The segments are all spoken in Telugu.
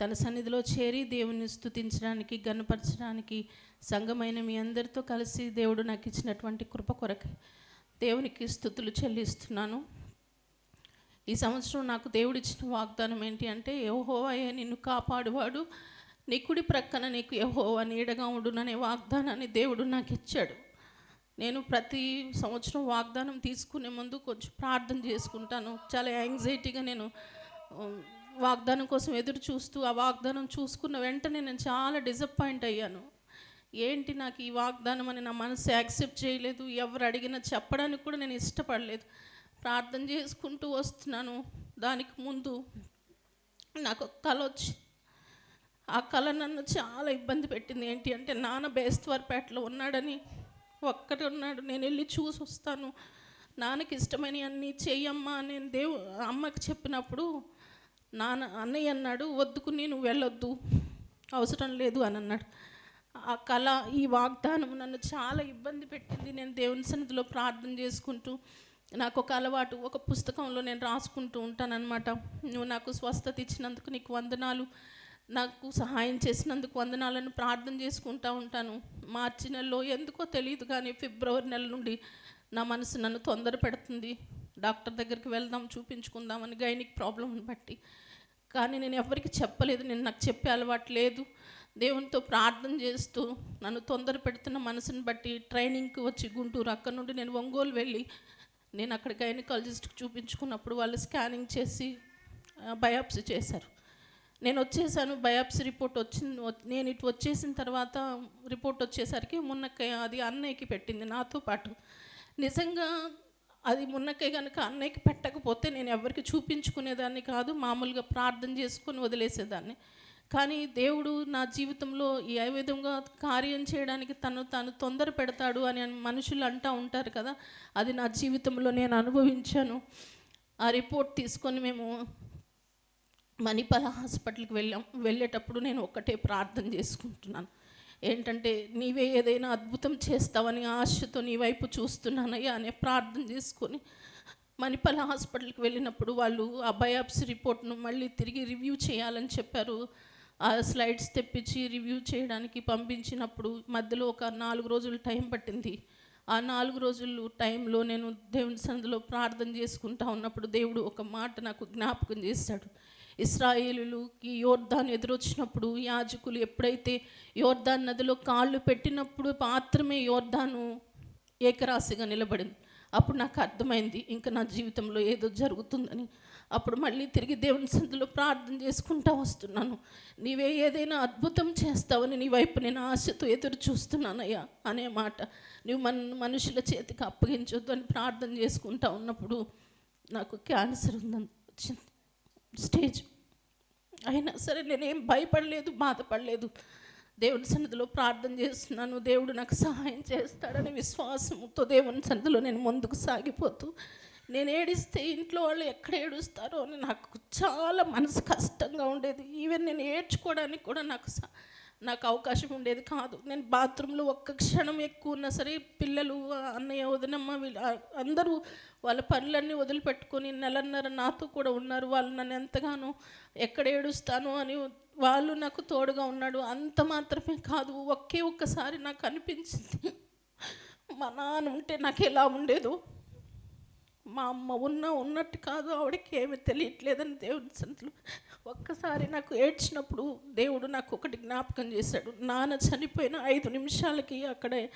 తన సన్నిధిలో చేరి దేవుని స్థుతించడానికి గనపరచడానికి సంఘమైన మీ అందరితో కలిసి దేవుడు నాకు ఇచ్చినటువంటి కృప కొరకు దేవునికి స్థుతులు చెల్లిస్తున్నాను. ఈ సంవత్సరం నాకు దేవుడిచ్చిన వాగ్దానం ఏంటి అంటే యహోవాయే నిన్ను కాపాడువాడు నీ కుడి ప్రక్కన నీకు యహోవా నీడగా ఉండుననే వాగ్దానాన్ని దేవుడు నాకు ఇచ్చాడు. నేను ప్రతి సంవత్సరం వాగ్దానం తీసుకునే ముందు కొంచెం ప్రార్థన చేసుకుంటాను. చాలా యాంగ్జైటీగా నేను వాగ్దానం కోసం ఎదురు చూస్తూ ఆ వాగ్దానం చూసుకున్న వెంటనే నేను చాలా డిసప్పాయింట్ అయ్యాను. ఏంటి నాకు ఈ వాగ్దానం అని నా మనసు యాక్సెప్ట్ చేయలేదు ఎవరు అడిగినా చెప్పడానికి కూడా నేను ఇష్టపడలేదు. ప్రార్థన చేసుకుంటూ వస్తున్నాను. దానికి ముందు నాకు ఒక కళ వచ్చి ఆ కళ నన్ను చాలా ఇబ్బంది పెట్టింది. ఏంటి అంటే నాన్న బేస్తవారిపేటలో ఉన్నాడని ఒక్కటి ఉన్నాడు నేను వెళ్ళి చూసి వస్తాను. నాన్నకి ఇష్టమైన అన్నీ చెయ్యమ్మా అని నేను దేవు అమ్మకి చెప్పినప్పుడు నాన్న అన్నయ్య అన్నాడు వద్దుకు నేను వెళ్ళొద్దు. అవసరం లేదు అని అన్నాడు. ఆ కళ ఈ వాగ్దానం నన్ను చాలా ఇబ్బంది పెట్టింది. నేను దేవుని సన్నిధిలో ప్రార్థన చేసుకుంటూ నాకు ఒక అలవాటు ఒక పుస్తకంలో నేను రాసుకుంటూ ఉంటానన్నమాట. నువ్వు నాకు స్వస్థత ఇచ్చినందుకు నీకు వందనాలు. నాకు సహాయం చేసినందుకు వందనాలను ప్రార్థన చేసుకుంటూ ఉంటాను. మార్చి నెలలో ఎందుకో తెలియదు కానీ ఫిబ్రవరి నెల నుండి నా మనసు నన్ను తొందర పెడుతుంది డాక్టర్ దగ్గరికి వెళ్దాం చూపించుకుందామని గైనిక్ ప్రాబ్లంని బట్టి. కానీ నేను ఎవరికి చెప్పలేదు నేను నాకు చెప్పే అలవాటు లేదు. దేవునితో ప్రార్థన చేస్తూ నన్ను తొందర పెడుతున్న మనసుని బట్టి ట్రైనింగ్కి వచ్చి గుంటూరు అక్కడ నుండి నేను ఒంగోలు వెళ్ళి నేను అక్కడ గైనకాలజిస్ట్కి చూపించుకున్నప్పుడు వాళ్ళు స్కానింగ్ చేసి బయాప్సీ చేశారు. నేను వచ్చేసాను బయాప్సీ రిపోర్ట్ వచ్చింది నేను ఇటు వచ్చేసిన తర్వాత రిపోర్ట్ వచ్చేసరికి మున్నక్కయ్య అది అన్నయ్యకి పెట్టింది నాతో పాటు. నిజంగా అది మున్నకే కనుక అన్నయ్యకి పెట్టకపోతే నేను ఎవరికి చూపించుకునేదాన్ని కాదు మామూలుగా ప్రార్థన చేసుకొని వదిలేసేదాన్ని. కానీ దేవుడు నా జీవితంలో ఏ విధంగా కార్యం చేయడానికి తను తను తొందర పెడతాడు అని మనుషులు అంటూ ఉంటారు కదా అది నా జీవితంలో నేను అనుభవించాను. ఆ రిపోర్ట్ తీసుకొని మేము మణిపాల హాస్పిటల్కి వెళ్ళాం. వెళ్ళేటప్పుడు నేను ఒక్కటే ప్రార్థన చేసుకుంటున్నాను. ఏంటంటే నీవే ఏదైనా అద్భుతం చేస్తావని ఆశతో నీ వైపు చూస్తున్నానయ్యా అనే ప్రార్థన చేసుకొని మణిపాల హాస్పిటల్కి వెళ్ళినప్పుడు వాళ్ళు ఆ బయాప్సీ రిపోర్ట్ను మళ్ళీ తిరిగి రివ్యూ చేయాలని చెప్పారు. ఆ స్లైడ్స్ తెప్పించి రివ్యూ చేయడానికి పంపించినప్పుడు మధ్యలో ఒక నాలుగు రోజులు టైం పట్టింది. ఆ నాలుగు రోజులు టైంలో నేను దేవుని సందులో ప్రార్థన చేసుకుంటా ఉన్నప్పుడు దేవుడు ఒక మాట నాకు జ్ఞాపకం చేశాడు ఇస్రాయేలుకి యోర్ధాన్ ఎదురొచ్చినప్పుడు యాజకులు ఎప్పుడైతే యోర్దాన్ నదిలో కాళ్ళు పెట్టినప్పుడు మాత్రమే యోర్ధాను ఏకరాశిగా నిలబడింది. అప్పుడు నాకు అర్థమైంది ఇంకా నా జీవితంలో ఏదో జరుగుతుందని. అప్పుడు మళ్ళీ తిరిగి దేవుని సందులో ప్రార్థన చేసుకుంటా వస్తున్నాను. నీవే ఏదైనా అద్భుతం చేస్తావని నీ వైపు నేను ఆశతో ఎదురు చూస్తున్నానయ్యా అనే మాట. నువ్వు మన మనుషుల చేతికి అప్పగించొద్దు అని ప్రార్థన చేసుకుంటా ఉన్నప్పుడు నాకు క్యాన్సర్ ఉందని వచ్చింది. స్టేజ్. అయినా సరే నేనేం భయపడలేదు బాధపడలేదు. దేవుని సన్నిధిలో ప్రార్థన చేస్తున్నాను. దేవుడు నాకు సహాయం చేస్తాడని విశ్వాసంతో దేవుని సన్నిధిలో నేను ముందుకు సాగిపోతూ నేను ఏడిస్తే ఇంట్లో వాళ్ళు ఎక్కడ ఏడుస్తారో అని నాకు చాలా మనసు కష్టంగా ఉండేది. ఈవెన్ నేను ఏడ్చుకోవడానికి కూడా నాకు నాకు అవకాశం ఉండేది కాదు. నేను బాత్రూంలో ఒక్క క్షణం ఎక్కువ ఉన్నా సరే పిల్లలు అన్నయ్య వదినమ్మ వీళ్ళు అందరూ వాళ్ళ పనులన్నీ వదిలిపెట్టుకొని నెలన్నర నాతో కూడా ఉన్నారు. వాళ్ళు నన్ను ఎంతగానో ఎక్కడ ఏడుస్తాను అని వాళ్ళు నాకు తోడుగా ఉన్నాడు. అంత మాత్రమే కాదు ఒకే ఒక్కసారి నాకు అనిపించింది. మా నాన్న ఉంటే నాకు ఎలా ఉండేదో. మా అమ్మ ఉన్న ఉన్నట్టు కాదు ఆవిడకి ఏమీ తెలియట్లేదని దేవుని సంతులు ఒక్కసారి నాకు ఏడ్చినప్పుడు దేవుడు నాకు ఒకటి జ్ఞాపకం చేశాడు. నాన్న చనిపోయిన ఐదు నిమిషాలకి అక్కడే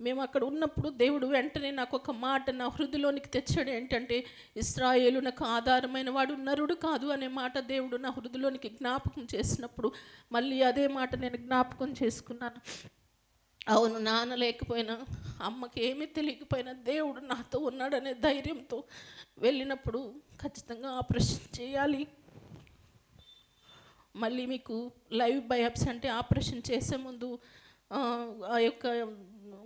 మేము అక్కడ ఉన్నప్పుడు దేవుడు వెంటనే నాకు ఒక మాట నా హృదయలోనికి తెచ్చాడు. ఏంటంటే ఇస్రాయేలు నాకు ఆధారమైన వాడు నరుడు కాదు అనే మాట దేవుడు నా హృదయలోనికి జ్ఞాపకం చేసినప్పుడు మళ్ళీ అదే మాట నేను జ్ఞాపకం చేసుకున్నాను. అవును నాన్న లేకపోయినా అమ్మకి ఏమీ తెలియకపోయినా దేవుడు నాతో ఉన్నాడనే ధైర్యంతో వెళ్ళినప్పుడు ఖచ్చితంగా ఆపరేషన్ చేయాలి. మళ్ళీ మీకు లైవ్ బయాప్స్ అంటే ఆపరేషన్ చేసే ముందు ఆ, ఆ యొక్క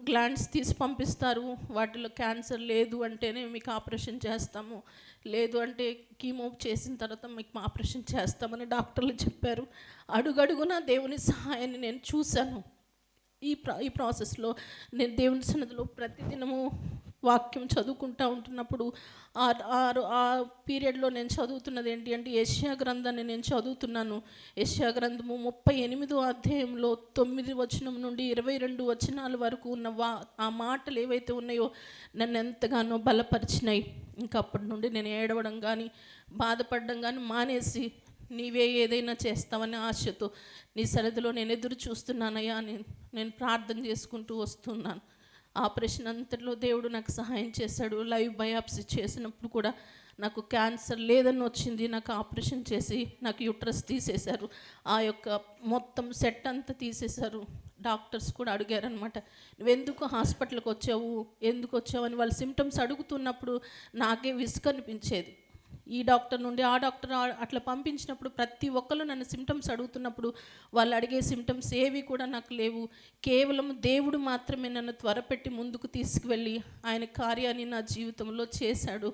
గ్లాండ్స్ తీసి పంపిస్తారు. వాటిలో క్యాన్సర్ లేదు అంటేనే మీకు ఆపరేషన్ చేస్తాము. లేదు అంటే కీమో చేసిన తర్వాత మీకు ఆపరేషన్ చేస్తామని డాక్టర్లు చెప్పారు. అడుగడుగునా దేవుని సహాయాన్ని నేను చూశాను. ఈ ప్రా ఈ ప్రాసెస్లో నేను దేవుని సన్నిధిలో ప్రతిదినము వాక్యం చదువుకుంటా ఉంటున్నప్పుడు ఆ- ఆ- ఆ పీరియడ్లో నేను చదువుతున్నది ఏంటి అంటే యెషయా గ్రంథాన్ని నేను చదువుతున్నాను. యెషయా గ్రంథము ముప్పై ఎనిమిదో అధ్యాయంలో తొమ్మిది వచనం నుండి ఇరవై రెండు వచనాల వరకు ఉన్న వా ఆ మాటలు ఏవైతే ఉన్నాయో నన్ను ఎంతగానో బలపరిచినాయి. ఇంకా అప్పటి నుండి నేను ఏడవడం కానీ బాధపడడం కానీ మానేసి నీవే ఏదైనా చేస్తావని ఆశతో నీ సరిధిలో నేను ఎదురు చూస్తున్నానయ్యా నేను ప్రార్థన చేసుకుంటూ వస్తున్నాను. ఆపరేషన్ అంతట్లో దేవుడు నాకు సహాయం చేశాడు. లైవ్ బయాప్సీ చేసినప్పుడు కూడా నాకు క్యాన్సర్ లేదని వచ్చింది. నాకు ఆపరేషన్ చేసి నాకు యూట్రస్ తీసేశారు. ఆ యొక్క మొత్తం సెట్ అంతా తీసేశారు. డాక్టర్స్ కూడా అడిగారనమాట నువ్వెందుకు హాస్పిటల్కి వచ్చావు? ఎందుకు వచ్చావు? అని వాళ్ళ సిమ్టమ్స్ అడుగుతున్నప్పుడు నాకే విసుగు అనిపించేది ఈ డాక్టర్ నుండి ఆ డాక్టర్ అట్లా పంపించినప్పుడు ప్రతి ఒక్కరు నన్ను సిమ్టమ్స్ అడుగుతున్నప్పుడు వాళ్ళు అడిగే సిమ్టమ్స్ ఏవి కూడా నాకు లేవు. కేవలం దేవుడు మాత్రమే నన్ను త్వరపెట్టి ముందుకు తీసుకువెళ్ళి ఆయన కార్యాన్ని నా జీవితంలో చేశాడు.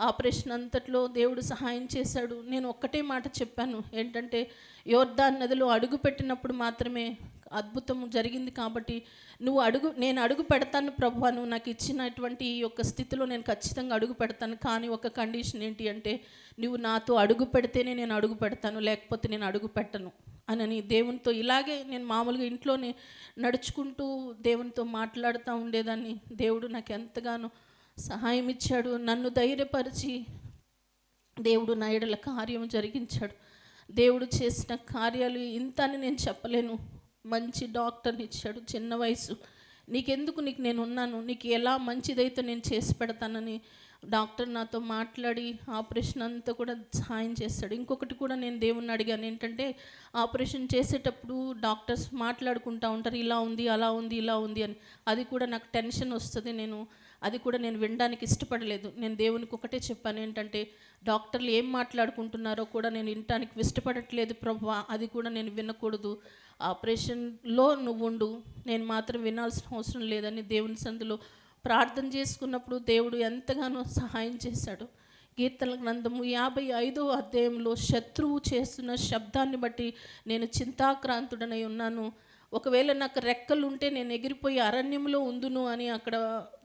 ఆపరేషన్ అంతట్లో దేవుడు సహాయం చేశాడు. నేను ఒక్కటే మాట చెప్పాను. ఏంటంటే యోర్ధాన్ నదిలో అడుగు పెట్టినప్పుడు మాత్రమే అద్భుతం జరిగింది కాబట్టి నువ్వు అడుగు నేను అడుగు పెడతాను ప్రభు నువ్వు నాకు ఇచ్చినటువంటి ఈ యొక్క స్థితిలో నేను ఖచ్చితంగా అడుగు పెడతాను. కానీ ఒక కండిషన్ ఏంటి అంటే నువ్వు నాతో అడుగు పెడితేనే నేను అడుగు పెడతాను లేకపోతే నేను అడుగు పెట్టను అని దేవునితో ఇలాగే నేను మామూలుగా ఇంట్లోనే నడుచుకుంటూ దేవునితో మాట్లాడుతూ ఉండేదాన్ని. దేవుడు నాకు ఎంతగానో సహాయం ఇచ్చాడు. నన్ను ధైర్యపరిచి దేవుడు నా ఎడల కార్యం జరిగించాడు. దేవుడు చేసిన కార్యాలు ఇంత అని నేను చెప్పలేను. మంచి డాక్టర్ని ఇచ్చాడు చిన్న వయసు. నీకెందుకు? నీకు నేను ఉన్నాను నీకు ఎలా మంచిదైతే నేను చేసి పెడతానని డాక్టర్ నాతో మాట్లాడి ఆపరేషన్ అంతా కూడా సహాయం చేస్తాడు. ఇంకొకటి కూడా నేను దేవుణ్ణి అడిగాను ఏంటంటే ఆపరేషన్ చేసేటప్పుడు డాక్టర్స్ మాట్లాడుకుంటా ఉంటారు ఇలా ఉంది అలా ఉంది ఇలా ఉంది అని. అది కూడా నాకు టెన్షన్ వస్తుంది. నేను అది కూడా నేను వినడానికి ఇష్టపడలేదు. నేను దేవునికి ఒకటే చెప్పాను ఏంటంటే డాక్టర్లు ఏం మాట్లాడుకుంటున్నారో కూడా నేను వినటానికి ఇష్టపడట్లేదు ప్రభా అది కూడా నేను వినకూడదు. ఆపరేషన్లో నువ్వు ఉండు నేను మాత్రం వినాల్సిన అవసరం లేదని దేవుని సందులో ప్రార్థన చేసుకున్నప్పుడు దేవుడు ఎంతగానో సహాయం చేశాడు. కీర్తన గ్రంథము యాభై ఐదో అధ్యాయంలో శత్రువు చేస్తున్న శబ్దాన్ని బట్టి నేను చింతాక్రాంతుడనై ఉన్నాను. ఒకవేళ నాకు రెక్కలు ఉంటే నేను ఎగిరిపోయి అరణ్యంలో ఉందును అని అక్కడ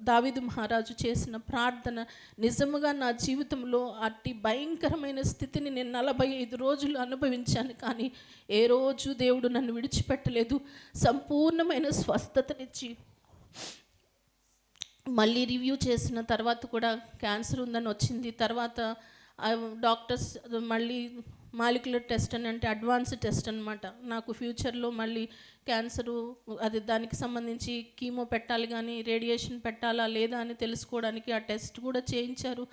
దావిదు మహారాజు చేసిన ప్రార్థన నిజముగా నా జీవితంలో అట్టి భయంకరమైన స్థితిని నేను నలభై ఐదు రోజులు అనుభవించాను. కానీ ఏ రోజు దేవుడు నన్ను విడిచిపెట్టలేదు. సంపూర్ణమైన స్వస్థతనిచ్చి మళ్ళీ రివ్యూ చేసిన తర్వాత కూడా క్యాన్సర్ ఉందని వచ్చింది. తర్వాత డాక్టర్స్ మళ్ళీ మాలిక్యులర్ టెస్ట్ అని అంటే అడ్వాన్స్ టెస్ట్ అనమాట నాకు ఫ్యూచర్లో మళ్ళీ క్యాన్సరు అది దానికి సంబంధించి కీమో పెట్టాలి కానీ రేడియేషన్ పెట్టాలా లేదా అని తెలుసుకోవడానికి ఆ టెస్ట్ కూడా చేయించారు.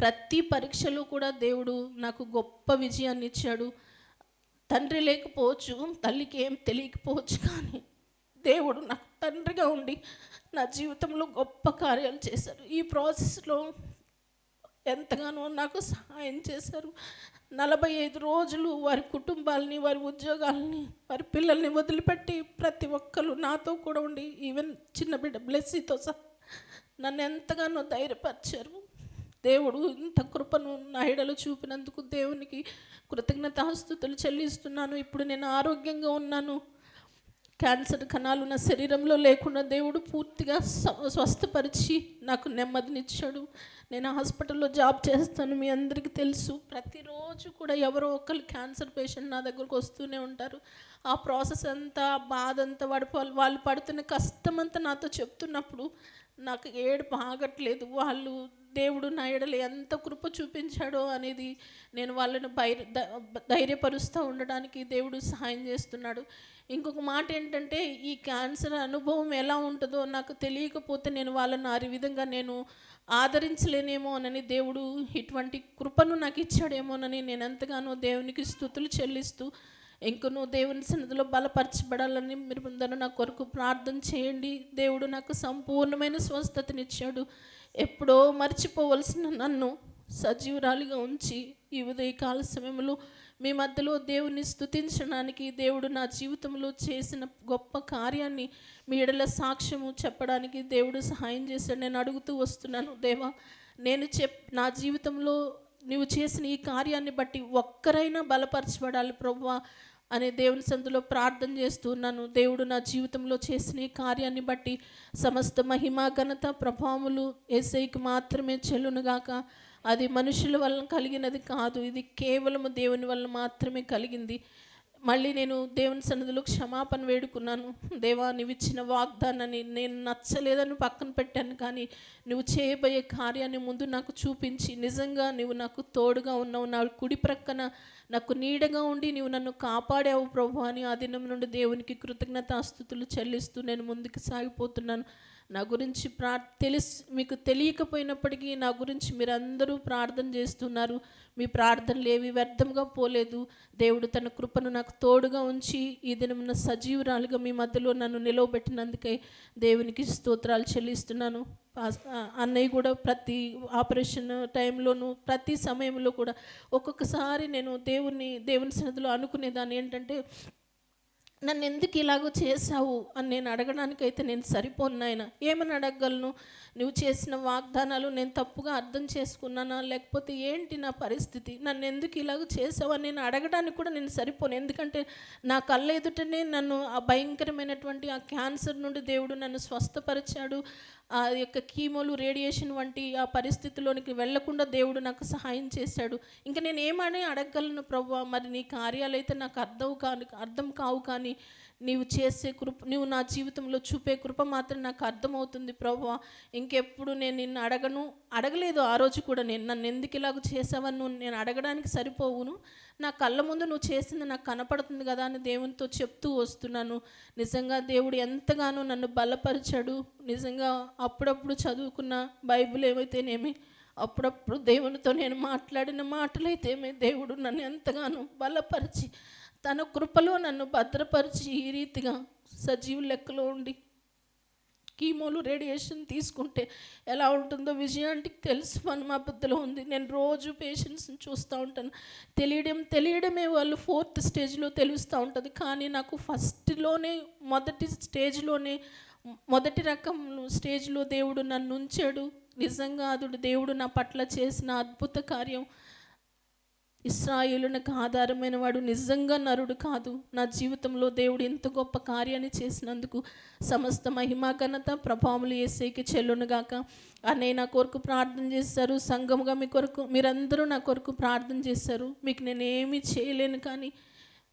ప్రతి పరీక్షలో కూడా దేవుడు నాకు గొప్ప విజయాన్ని ఇచ్చాడు. తండ్రి లేకపోవచ్చు తల్లికి ఏం తెలియకపోవచ్చు కానీ దేవుడు నాకు తండ్రిగా ఉండి నా జీవితంలో గొప్ప కార్యాలు చేశారు. ఈ ప్రాసెస్లో ఎంతగానో నాకు సహాయం చేశారు. నలభై ఐదు రోజులు వారి కుటుంబాలని వారి ఉద్యోగాలని వారి పిల్లల్ని వదిలిపెట్టి ప్రతి ఒక్కరు నాతో కూడా ఉండి ఈవెన్ చిన్న బిడ్డ బ్లెస్సీతో సహా నన్ను ఎంతగానో ధైర్యపరిచారు. దేవుడు ఇంత కృపను నా ఎడలు చూపినందుకు దేవునికి కృతజ్ఞతాస్తుతులు చెల్లిస్తున్నాను. ఇప్పుడు నేను ఆరోగ్యంగా ఉన్నాను. క్యాన్సర్ కణాలు నా శరీరంలో లేకుండా దేవుడు పూర్తిగా స్వ- స్వస్థపరిచి నాకు నెమ్మదినిచ్చాడు. నేను హాస్పిటల్లో జాబ్ చేస్తాను మీ అందరికీ తెలుసు. ప్రతిరోజు కూడా ఎవరో ఒకరు క్యాన్సర్ పేషెంట్ నా దగ్గరకు వస్తూనే ఉంటారు. ఆ ప్రాసెస్ అంతా ఆ బాధ అంతా వాడి వాళ్ళు- పడుతున్న కష్టం అంతా నాతో చెప్తున్నప్పుడు నాకు ఏడు ఆగట్లేదు. వాళ్ళు దేవుడు నా ఎడలు ఎంత కృప చూపించాడో అనేది నేను వాళ్ళని బైర్ ధైర్యపరుస్తూ ఉండడానికి దేవుడు సహాయం చేస్తున్నాడు. ఇంకొక మాట ఏంటంటే ఈ క్యాన్సర్ అనుభవం ఎలా ఉంటుందో నాకు తెలియకపోతే నేను వాళ్ళని ఆ విధంగా నేను ఆదరించలేనేమోనని దేవుడు ఇటువంటి కృపను నాకు ఇచ్చాడేమోనని నేను ఎంతగానో దేవునికి స్థుతులు చెల్లిస్తూ ఇంకను దేవుని సన్నిధిలో బలపరచబడాలని మీరు అందరూ నా కొరకు ప్రార్థన చేయండి. దేవుడు నాకు సంపూర్ణమైన స్వస్థతనిచ్చాడు. ఎప్పుడో మర్చిపోవలసిన నన్ను సజీవురాలిగా ఉంచి ఈ ఉదయకాల సమయంలో మీ మధ్యలో దేవుని స్తుతించడానికి దేవుడు నా జీవితంలో చేసిన గొప్ప కార్యాన్ని మీ ఎడల సాక్ష్యము చెప్పడానికి దేవుడు సహాయం చేశాడు. నేను అడుగుతూ వస్తున్నాను దేవా నేను చెప్ నా జీవితంలో నువ్వు చేసిన ఈ కార్యాన్ని బట్టి ఒక్కరైనా బలపరచబడాలి ప్రభువా అనే దేవుని సందులో ప్రార్థన చేస్తున్నాను దేవుడు నా జీవితంలో చేసిన ఈ కార్యాన్ని బట్టి సమస్త మహిమ ఘనత ప్రభావములు ఏసైకి మాత్రమే చెల్లునుగాక. అది మనుషుల వలన కలిగినది కాదు. ఇది కేవలము దేవుని వలన మాత్రమే కలిగింది. మళ్ళీ నేను దేవుని సన్నిధిలో క్షమాపణ వేడుకున్నాను. దేవా నువ్వు ఇచ్చిన వాగ్దానాన్ని నేను నచ్చలేదని పక్కన పెట్టాను కానీ నువ్వు చేయబోయే కార్యాన్ని ముందు నాకు చూపించి నిజంగా నువ్వు నాకు తోడుగా ఉన్నావు. నా కుడి ప్రక్కన నాకు నీడగా ఉండి నువ్వు నన్ను కాపాడావు ప్రభు అని ఆ దినం నుండి దేవునికి కృతజ్ఞతాస్థుతులు చెల్లిస్తూ నేను ముందుకు సాగిపోతున్నాను. నా గురించి ప్రా తెలిసి మీకు తెలియకపోయినప్పటికీ నా గురించి మీరందరూ ప్రార్థన చేస్తున్నారు. మీ ప్రార్థనలు ఏవి వ్యర్థంగా పోలేదు. దేవుడు తన కృపను నాకు తోడుగా ఉంచి ఈ దినమున సజీవురాలుగా మీ మధ్యలో నన్ను నిలవబెట్టినందుకే దేవునికి స్తోత్రాలు చెల్లిస్తున్నాను. అన్నయ్య కూడా ప్రతి ఆపరేషన్ టైంలోనూ ప్రతి సమయంలో కూడా ఒక్కొక్కసారి నేను దేవుని దేవుని సన్నిధిలో అనుకునేదాన్ని ఏంటంటే నన్ను ఎందుకు ఇలాగో చేశావు అని నేను అడగడానికైతే నేను సరిపోను నాయన. ఏమని అడగగలను? నువ్వు చేసిన వాగ్దానాలు నేను తప్పుగా అర్థం చేసుకున్నానా? లేకపోతే ఏంటి నా పరిస్థితి? నన్ను ఎందుకు ఇలాగ చేసావు అని నేను అడగడానికి కూడా నేను సరిపోను. ఎందుకంటే నా కళ్ళ ఎదుటనే నన్ను ఆ భయంకరమైనటువంటి ఆ క్యాన్సర్ నుండి దేవుడు నన్ను స్వస్థపరిచాడు. ఆ యొక్క కీమోలు రేడియేషన్ వంటి ఆ పరిస్థితిలోనికి వెళ్ళకుండా దేవుడు నాకు సహాయం చేశాడు. ఇంకా నేను ఏమని అడగగలను ప్రభు మరి నీ కార్యాలు అయితే నాకు అర్థం కాని అర్థం కావు కానీ నీవు చేసే కృప నీవు నా జీవితంలో చూపే కృప మాత్రం నాకు అర్థమవుతుంది ప్రభు ఇంకెప్పుడు నేను నిన్ను అడగను అడగలేదు ఆ రోజు కూడా నేను నన్ను ఎందుకు ఇలాగ చేసావని నువ్వు నేను అడగడానికి సరిపోవును. నా కళ్ళ ముందు నువ్వు చేసింది నాకు కనపడుతుంది కదా అని దేవునితో చెప్తూ వస్తున్నాను. నిజంగా దేవుడు ఎంతగానో నన్ను బలపరిచాడు. నిజంగా అప్పుడప్పుడు చదువుకున్న బైబిల్ ఏమైతేనేమి అప్పుడప్పుడు దేవునితో నేను మాట్లాడిన మాటలైతేమే దేవుడు నన్ను ఎంతగానో బలపరిచి తన కృపలో నన్ను భద్రపరిచి ఈ రీతిగా సజీవు లెక్కలో ఉండి కీమోలు రేడియేషన్ తీసుకుంటే ఎలా ఉంటుందో విజయానికి తెలుసు మన మా బుద్ధిలో ఉంది. నేను రోజు పేషెంట్స్ని చూస్తూ ఉంటాను. తెలియడం తెలియడమే వాళ్ళు ఫోర్త్ స్టేజ్లో తెలుస్తూ ఉంటుంది. కానీ నాకు ఫస్ట్లోనే మొదటి స్టేజ్లోనే మొదటి రకం స్టేజ్లో దేవుడు నన్ను ఉంచాడు. నిజంగా అదుడు దేవుడు నా పట్ల చేసిన అద్భుత కార్యం. ఇస్రాయేలునకు ఆధారమైన వాడు నిజంగా నరుడు కాదు. నా జీవితంలో దేవుడు ఎంత గొప్ప కార్యాన్ని చేసినందుకు సమస్త మహిమా ఘనత ప్రభావములు ఏసైకి చెల్లునుగాక అనే నా కొరకు ప్రార్థన చేస్తారు సంఘముగా మీ కొరకు మీరందరూ నా కొరకు ప్రార్థన చేస్తారు మీకు నేను ఏమీ చేయలేను కానీ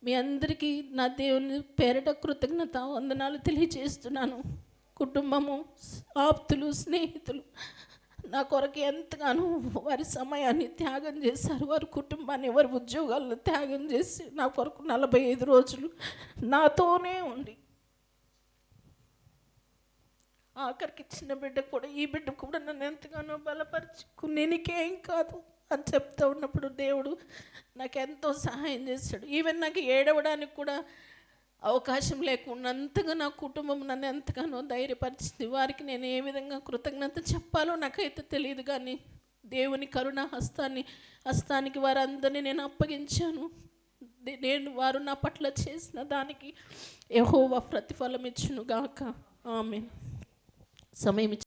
మీ అందరికీ నా దేవుని పేరట కృతజ్ఞత వందనాలు తెలియజేస్తున్నాను. కుటుంబము ఆప్తులు స్నేహితులు నా కొరకు ఎంతగానో వారి సమయాన్ని త్యాగం చేశారు. వారి కుటుంబాన్ని వారి ఉద్యోగాలను త్యాగం చేసి నా కొరకు నలభై ఐదు రోజులు నాతోనే ఉండి ఆఖరికి చిన్న బిడ్డ కూడా ఈ బిడ్డ కూడా నన్ను ఎంతగానో బలపరచుకు నేనికేం కాదు అని చెప్తా ఉన్నప్పుడు దేవుడు నాకు ఎంతో సహాయం చేశాడు. ఈవెన్ నాకు ఏడవడానికి కూడా అవకాశం లేకున్నంతగా నా కుటుంబం నన్ను ఎంతగానో ధైర్యపరిచింది. వారికి నేను ఏ విధంగా కృతజ్ఞత చెప్పాలో నాకైతే తెలియదు కానీ దేవుని కరుణ హస్తాన్ని హస్తానికి వారందరినీ నేను అప్పగించాను. నేను వారు నా పట్ల చేసిన దానికి ఎహోవా ప్రతిఫలం ఇచ్చును గాక ఆమె సమయం ఇచ్చి-